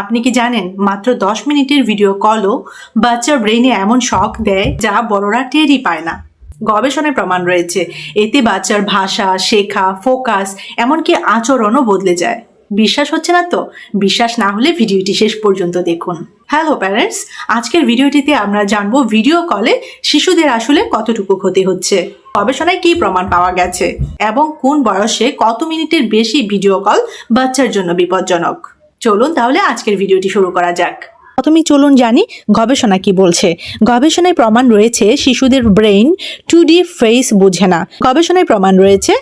আপনি কি জানেন, মাত্র দশ মিনিটের ভিডিও কলও বাচ্চার ব্রেইনে এমন শখ দেয় যা বড়রা টেরই পায় না। গবেষণায় প্রমাণ রয়েছে, এতে বাচ্চার ভাষা, শেখা ফোকাস এমনকি আচরণও বদলে যায়। বিশ্বাস হচ্ছে না তো? বিশ্বাস না হলে ভিডিওটি শেষ পর্যন্ত দেখুন। হ্যালো প্যারেন্টস আজকের ভিডিওটিতে আমরা জানব ভিডিও কলে শিশুদের আসলে কতটুকু ক্ষতি হচ্ছে, গবেষণায় কি প্রমাণ পাওয়া গেছে, এবং কোন বয়সে কত মিনিটের বেশি ভিডিও কল বাচ্চার জন্য বিপজ্জনক। চলুন তাহলে আজকের ভিডিওটি শুরু করা যাক। প্রথমেই চলুন জানি গবেষণা কি বলছে। গবেষণায় প্রমাণ রয়েছে শিশুদের ব্রেইন টু ডি ফেস বোঝে না। গবেষণায় প্রমাণ রয়েছে,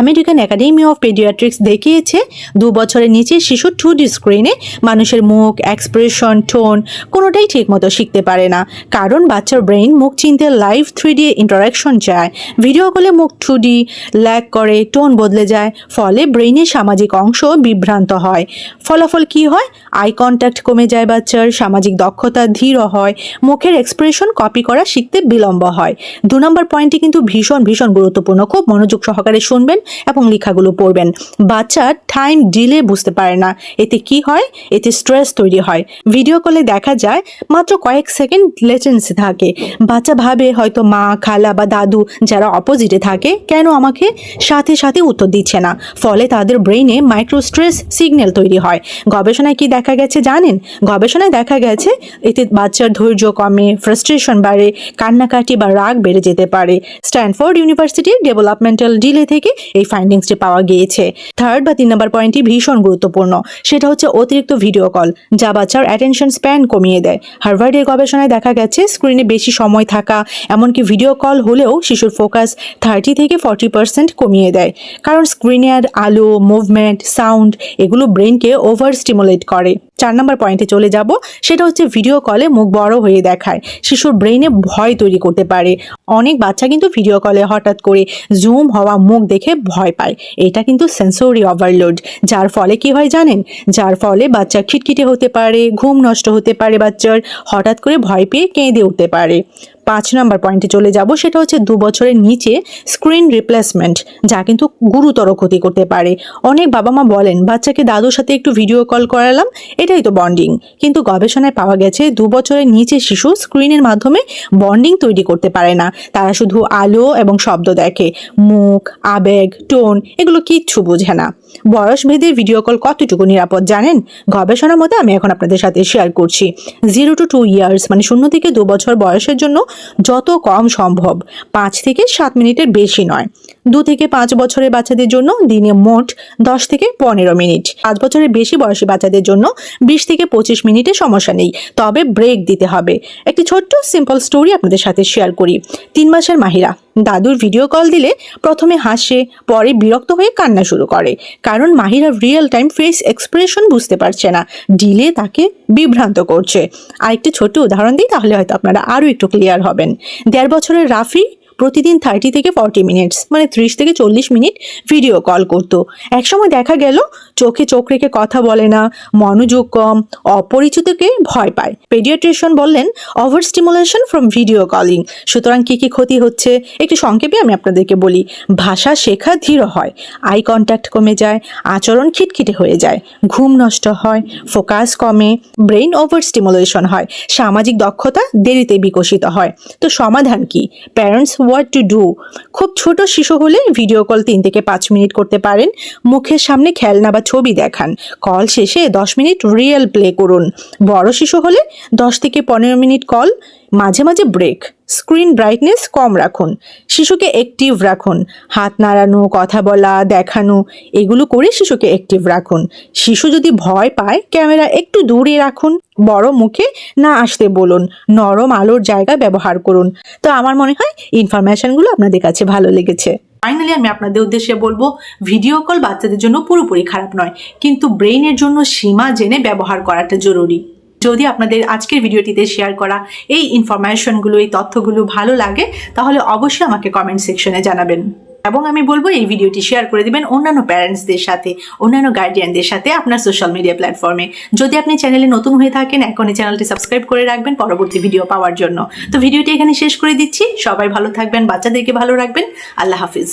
আমেরিকান একাডেমি অফ পেডিয়াট্রিক্স দেখিয়েছে, দু বছরের নিচে শিশু টু ডি স্ক্রিনে মানুষের মুখ, এক্সপ্রেশন, টোন কোনোটাই ঠিকমতো শিখতে পারে না। কারণ বাচ্চার ব্রেইন মুখ চিনতে লাইভ থ্রি ডি ইন্টারাকশন চায়। ভিডিও কলে মুখ টু ডি ল্যাক করে, টোন বদলে যায়, ফলে ব্রেইনের সামাজিক অংশ বিভ্রান্ত হয়। ফলাফল কি হয়? আই কন্ট্যাক্ট কমে যায় বাচ্চার সামাজিক দক্ষতা ধীর হয়, মুখের এক্সপ্রেশন কপি করা শিখতে বিলম্ব হয়। দু নম্বর পয়েন্টটি কিন্তু ভীষণ ভীষণ গুরুত্বপূর্ণ। খুব মনোযোগ সহকারে শুনবেন এবং লেখাগুলো পড়বেন। বাচ্চা টাইম ডিলে বুঝতে পারে না। এতে কি হয়? এতে স্ট্রেস তৈরি হয়। ভিডিও কলে দেখা যায়, মাত্র কয়েক সেকেন্ড লেটেন্সি থাকে। বাচ্চা ভাবে হয়তো মা, খালা বা দাদু যারা অপোজিটে থাকে, কেন আমাকে সাথে সাথে উত্তর দিচ্ছে না? ফলে তাদের ব্রেইনে মাইক্রো স্ট্রেস সিগন্যাল তৈরি হয়। গবেষণায় কি দেখা গেছে জানেন? গবেষণায় দেখা গেছে, এতে বাচ্চার ধৈর্য কমে ফ্রাস্ট্রেশন বাড়ে, কান্নাকাটি বা রাগ বেড়ে যেতে পারে। স্ট্যানফোর্ড ইউনিভার্সিটির ডেভেলপমেন্টাল ডিলে থেকে এই ফাইন্ডিংসটি পাওয়া গিয়েছে। থার্ড বা তিন নম্বর পয়েন্টটি ভীষণ গুরুত্বপূর্ণ। সেটা হচ্ছে অতিরিক্ত ভিডিও কল যা বাচ্চার অ্যাটেনশন স্প্যান কমিয়ে দেয়। হার্ভার্ডের গবেষণায় দেখা গেছে স্ক্রিনে বেশি সময় থাকা, এমনকি ভিডিও কল হলেও শিশুর ফোকাস থার্টি থেকে ফর্টি পার্সেন্ট কমিয়ে দেয়। কারণ স্ক্রিনের আলো মুভমেন্ট সাউন্ড এগুলো ব্রেনকে ওভার স্টিমুলেট করে। চার নম্বর পয়েন্টে চলে যাব। সেটা হচ্ছে ভিডিও কলে মুখ বড় হয়ে দেখায়। শিশুর ব্রেইনে ভয় তৈরি করতে পারে। অনেক বাচ্চা কিন্তু ভিডিও কলে হঠাৎ করে জুম হওয়া মুখ দেখে ভয় পায়। এটা কিন্তু সেন্সরি ওভারলোড যার ফলে কি হয় জানেন? যার ফলে বাচ্চা খিটখিটে হতে পারে, ঘুম নষ্ট হতে পারে বাচ্চার। হঠাৎ করে ভয় পেয়ে কেঁদে উঠতে পারে। পাঁচ নাম্বার পয়েন্টে চলে যাব। সেটা হচ্ছে দু বছরের নিচে স্ক্রিন রিপ্লেসমেন্ট যা কিন্তু গুরুতর ক্ষতি করতে পারে। অনেক বাবা মা বলেন, বাচ্চাকে দাদুর সাথে একটু ভিডিও কল করালাম, এটাই তো বন্ডিং কিন্তু গবেষণায় পাওয়া গেছে, দু বছরের নিচে শিশু স্ক্রিনের মাধ্যমে বন্ডিং তৈরি করতে পারে না। তারা শুধু আলো এবং শব্দ দেখে, মুখ, আবেগ টোন এগুলো কিচ্ছু বোঝে না। বয়স ভেদে ভিডিও কল কতটুকু নিরাপদ জানেন? গবেষণার মধ্যে আমি এখন আপনাদের সাথে শেয়ার করছি। জিরো টু টু ইয়ার্স মানে শূন্য থেকে দু বছর বয়সের জন্য যত কম সম্ভব পাঁচ থেকে সাত মিনিটের বেশি নয়। দু থেকে পাঁচ বছরের বাচ্চাদের জন্য দিনে মোট দশ থেকে পনেরো মিনিট। পাঁচ বছরের বেশি বয়সী বাচ্চাদের জন্য বিশ থেকে পঁচিশ মিনিটে সমস্যা নেই, তবে ব্রেক দিতে হবে। একটি ছোট্ট সিম্পল স্টোরি আপনাদের সাথে শেয়ার করি। তিন মাসের মাহিরা, দাদুর ভিডিও কল দিলে প্রথমে হাসে, পরে বিরক্ত হয়ে কান্না শুরু করে। কারণ Mahira real time face expression বুঝতে পারছে না ডিলে তাকে বিভ্রান্ত করছে। আরেকটি ছোট্ট উদাহরণ দিই, তাহলে হয়তো আপনারা আরও একটু ক্লিয়ার হবেন। দেড় বছরের রাফি প্রতিদিন থার্টি থেকে ফর্টি মিনিটস মানে ত্রিশ থেকে চল্লিশ মিনিট ভিডিও কল করতো। একসময় দেখা গেল, চোখে চোখ রেখে কথা বলে না, মনোযোগ কম, অপরিচিতকে ভয় পায়। পেডিয়াট্রিশিয়ান বললেন over stimulation from video calling সুতরাং কী কী ক্ষতি হচ্ছে? একটু সংক্ষেপে আমি আপনাদেরকে বলি, ভাষা শেখা ধীর হয় আই কন্ট্যাক্ট কমে যায়, আচরণ খিটখিটে হয়ে যায়, ঘুম নষ্ট হয় ফোকাস কমে ব্রেইন ওভার স্টিমুলেশন হয়, সামাজিক দক্ষতা দেরিতে বিকশিত হয়। তো সমাধান কি? প্যারেন্টস হোয়াট টু ডু খুব ছোট শিশু হলে ভিডিও কল তিন থেকে পাঁচ মিনিট করতে পারেন। মুখের সামনে খেলনা বা ছবি দেখান। কল শেষে দশ মিনিট রিয়েল প্লে করুন। বড় শিশু হলে দশ থেকে পনেরো মিনিট কল মাঝে মাঝে ব্রেক স্ক্রিন ব্রাইটনেস কম রাখুন, শিশুকে অ্যাক্টিভ রাখুন, হাত নাড়ানো, কথা বলা, দেখানো, এগুলো করে শিশুকে অ্যাক্টিভ রাখুন। শিশু যদি ভয় পায়, ক্যামেরা একটু দূরে রাখুন, বড় মুখে না আসতে বলুন, নরম আলোর জায়গা ব্যবহার করুন। তো আমার মনে হয় ইনফরমেশনগুলো আপনাদের কাছে ভালো লেগেছে। ফাইনালি আমি আপনাদের উদ্দেশ্যে বলব ভিডিও কল বাচ্চাদের জন্য পুরোপুরি খারাপ নয়, কিন্তু ব্রেইনের জন্য সীমা জেনে ব্যবহার করাটা জরুরি। যদি আপনাদের আজকের ভিডিওটিতে শেয়ার করা এই ইনফরমেশনগুলো এই তথ্যগুলো ভালো লাগে, তাহলে অবশ্যই আমাকে কমেন্ট সেকশনে জানাবেন। এবং আমি বলব, এই ভিডিওটি শেয়ার করে দিবেন অন্যান্য প্যারেন্টসদের সাথে, অন্যান্য গার্ডিয়ানদের সাথে আপনার সোশ্যাল মিডিয়া প্ল্যাটফর্মে যদি আপনি চ্যানেলে নতুন হয়ে থাকেন, এখনই চ্যানেলটি সাবস্ক্রাইব করে রাখবেন পরবর্তী ভিডিও পাওয়ার জন্য। তো ভিডিওটি এখানে শেষ করে দিচ্ছি। সবাই ভালো থাকবেন, বাচ্চাদেরকে ভালো রাখবেন। আল্লাহ হাফিজ।